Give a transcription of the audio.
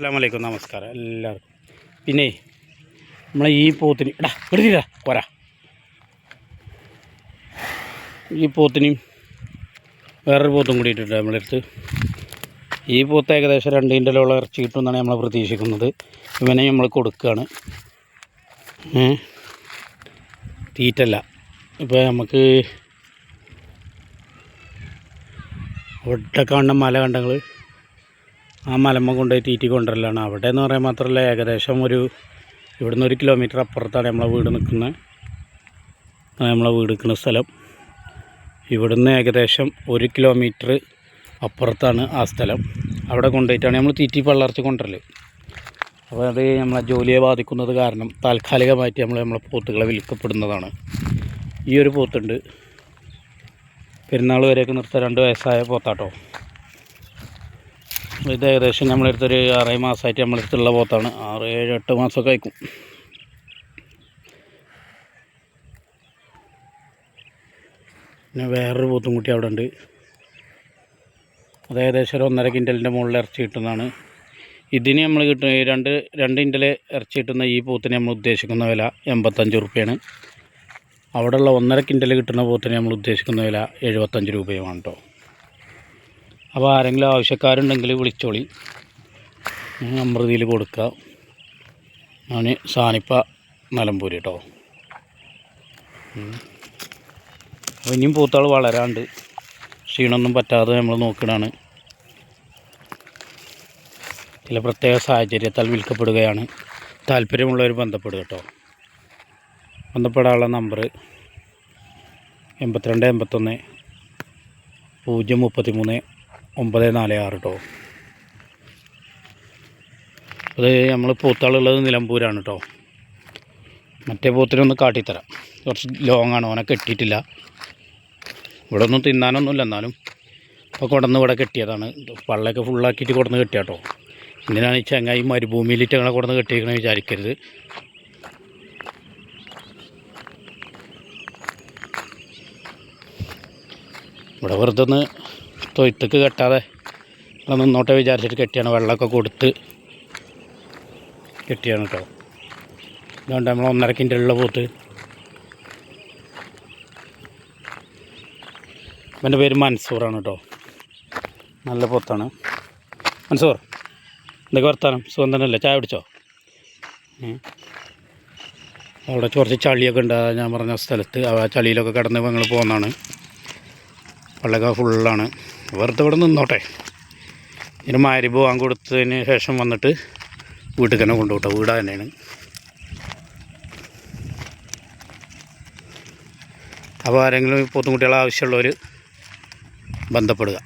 അസ്സാമലൈക്കും നമസ്കാരം. എല്ലാവർക്കും. പിന്നെ നമ്മളെ ഈ പോത്തിന് എടാ എടുത്തില്ല പോരാ. ഈ പോത്തിനെയും വേറൊരു പോത്തും കൂടി ഇട്ടിട്ട് നമ്മളെടുത്ത് ഈ പോത്ത് ഏകദേശം രണ്ട് കിന്റലോളം ഇറച്ചി കിട്ടുമെന്നാണ് നമ്മൾ പ്രതീക്ഷിക്കുന്നത്. ഇവനെ നമ്മൾ കൊടുക്കുകയാണ്. തീറ്റല്ല. ഇപ്പോൾ നമുക്ക് ഒട്ടക്കാണ്ട മല കണ്ടങ്ങൾ ആ മലമ്മ കൊണ്ടുപോയി തീറ്റി കൊണ്ടുവരലാണ്. അവിടെ എന്ന് പറയാൻ മാത്രമല്ല ഏകദേശം ഒരു ഇവിടുന്ന് ഒരു കിലോമീറ്റർ അപ്പുറത്താണ് നമ്മളെ വീട് നിൽക്കുന്നത്. നമ്മളെ വീട് നിൽക്കുന്ന സ്ഥലം. ഇവിടുന്ന് ഏകദേശം ഒരു കിലോമീറ്റർ അപ്പുറത്താണ് ആ സ്ഥലം. അവിടെ കൊണ്ടുപോയിട്ടാണ് നമ്മൾ തീറ്റി പള്ളർച്ച് കൊണ്ടുവരൽ അപ്പോൾ അത് നമ്മളെ ജോലിയെ ബാധിക്കുന്നത് കാരണം താൽക്കാലികമായിട്ട് നമ്മൾ നമ്മളെ പോത്തുകളെ വിൽക്കപ്പെടുന്നതാണ്. ഈ ഒരു പോത്തുണ്ട്. പെരുന്നാൾ വരെയൊക്കെ നിർത്താൻ രണ്ട് വയസ്സായ പോത്താട്ടോ. ഇത് ഏകദേശം നമ്മളെടുത്തൊരു ആറേ മാസമായിട്ട് നമ്മളെടുത്തുള്ള പോത്താണ്. ആറ് ഏഴ് എട്ട് മാസമൊക്കെ ആയിക്കും. പിന്നെ വേറൊരു പോത്തും കുട്ടി അവിടെ ഉണ്ട് അത് ഏകദേശം ഒരു ഒന്നര കിന്റലിന്റെ മുകളിൽ ഇറച്ചി കിട്ടുന്നതാണ്. ഇതിന് നമ്മൾ കിട്ടുന്ന ഈ രണ്ട് രണ്ട് കിന്റൽ ഇറച്ചി കിട്ടുന്ന ഈ പോത്തിന് നമ്മൾ ഉദ്ദേശിക്കുന്ന വില എൺപത്തഞ്ച് റുപ്യാണ്. അവിടെയുള്ള ഒന്നര കിന്റൽ കിട്ടുന്ന പോത്തിന് നമ്മൾ ഉദ്ദേശിക്കുന്ന വില എഴുപത്തഞ്ച് രൂപയുമാണ് കേട്ടോ. അപ്പോൾ ആരെങ്കിലും ആവശ്യക്കാരുണ്ടെങ്കിൽ വിളിച്ചോളി. അമൃതിയിൽ കൊടുക്കുക. ഞാൻ സാനിപ്പ നിലമ്പൂര് കേട്ടോ. അപ്പോൾ ഇനിയും പൂത്താൾ വളരാണ്ട്. ക്ഷീണമൊന്നും പറ്റാതെ നമ്മൾ നോക്കണാണ്. ചില പ്രത്യേക സാഹചര്യത്താൽ വിൽക്കപ്പെടുകയാണ്. താല്പര്യമുള്ളവർ ബന്ധപ്പെടുക കേട്ടോ ബന്ധപ്പെടാനുള്ള നമ്പർ എൺപത്തിരണ്ട് എൺപത്തൊന്ന് പൂജ്യം മുപ്പത്തി മൂന്ന് ഒമ്പത് നാല് ആറ് കേട്ടോ അത് നമ്മൾ പൂത്താളുള്ളത് നിലമ്പൂരാണ് കേട്ടോ മറ്റേ പോത്തിനൊന്ന് കാട്ടിത്തരാം. കുറച്ച് ലോങ് ആണ് ഓനെ കെട്ടിയിട്ടില്ല. ഇവിടെ ഒന്നും തിന്നാനൊന്നുമില്ല എന്നാലും. ഇപ്പോൾ കൊടന്ന് ഇവിടെ കെട്ടിയതാണ്. പള്ളയൊക്കെ ഫുള്ളാക്കിയിട്ട് കൊടുന്ന് കെട്ടിയാട്ടോ എന്തിനാണ് ഈ ചങ്ങായി മരുഭൂമിയിലിട്ട് ഞങ്ങളെ കൊടുന്ന് കെട്ടിയിരിക്കണ വിചാരിക്കരുത്. ഇവിടെ വെറുതെ ഒന്ന് തൊയ്ത്തക്ക് കെട്ടാതെ ഇവിടെ നിന്നോട്ടെ വിചാരിച്ചിട്ട് കെട്ടിയാണ്. വെള്ളമൊക്കെ കൊടുത്ത് കെട്ടിയാണ് കേട്ടോ. ഇതുകൊണ്ട് നമ്മൾ ഒന്നര കിന്റലുള്ള പോത്ത്. എന്റെ പേര് മൻസൂറാണ് കേട്ടോ. നല്ല പോത്താണ്. മൻസൂർ എന്തൊക്കെ വർത്താനം? സുഖം തന്നെയല്ലേ? ചായ പിടിച്ചോ. അവിടെ കുറച്ച് ചളിയൊക്കെ ഉണ്ട്. ഞാൻ പറഞ്ഞ സ്ഥലത്ത്. ആ ചളിയിലൊക്കെ കിടന്ന് ഞങ്ങൾ പോകുന്നതാണ് വെള്ളമൊക്കെ ഫുള്ളാണ്. വെറുതെ ഇവിടെ നിന്നോട്ടെ. ഇതിന് മാരി പോകാൻ കൊടുത്തതിന് ശേഷം വന്നിട്ട് വീട്ടിൽ തന്നെ കൊണ്ടുപോട്ടെ. വീടാ തന്നെയാണ്. അപ്പോൾ ആരെങ്കിലും പോത്തും കുട്ടികളെ ആവശ്യമുള്ളവർ ബന്ധപ്പെടുക.